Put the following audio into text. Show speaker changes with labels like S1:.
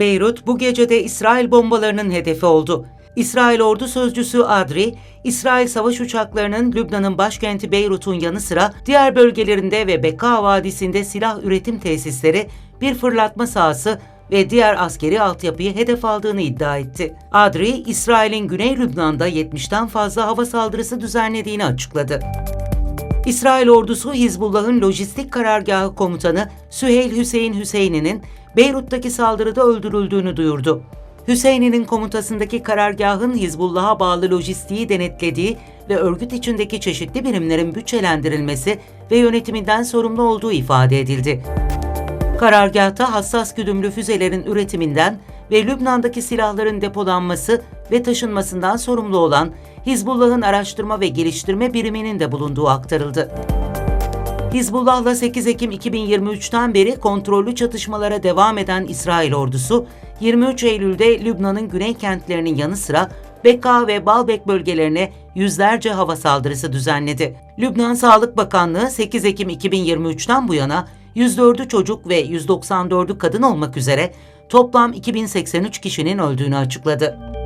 S1: Beyrut bu gece de İsrail bombalarının hedefi oldu. İsrail ordu sözcüsü Adri, İsrail savaş uçaklarının Lübnan'ın başkenti Beyrut'un yanı sıra diğer bölgelerinde ve Beka Vadisi'nde silah üretim tesisleri, bir fırlatma sahası ve diğer askeri altyapıyı hedef aldığını iddia etti. Adri, İsrail'in Güney Lübnan'da 70'ten fazla hava saldırısı düzenlediğini açıkladı. İsrail ordusu Hizbullah'ın lojistik karargahı komutanı Süheyl Hüseyin Hüseyni'nin Beyrut'taki saldırıda öldürüldüğünü duyurdu. Hüseyni'nin komutasındaki karargahın Hizbullah'a bağlı lojistiği denetlediği ve örgüt içindeki çeşitli birimlerin bütçelendirilmesi ve yönetiminden sorumlu olduğu ifade edildi. Karargahta hassas güdümlü füzelerin üretiminden ve Lübnan'daki silahların depolanması ve taşınmasından sorumlu olan Hizbullah'ın araştırma ve geliştirme biriminin de bulunduğu aktarıldı. Hizbullah'la 8 Ekim 2023'ten beri kontrollü çatışmalara devam eden İsrail ordusu, 23 Eylül'de Lübnan'ın güney kentlerinin yanı sıra Beka ve Baalbek bölgelerine yüzlerce hava saldırısı düzenledi. Lübnan Sağlık Bakanlığı 8 Ekim 2023'ten bu yana 104'ü çocuk ve 194'ü kadın olmak üzere toplam 2083 kişinin öldüğünü açıkladı.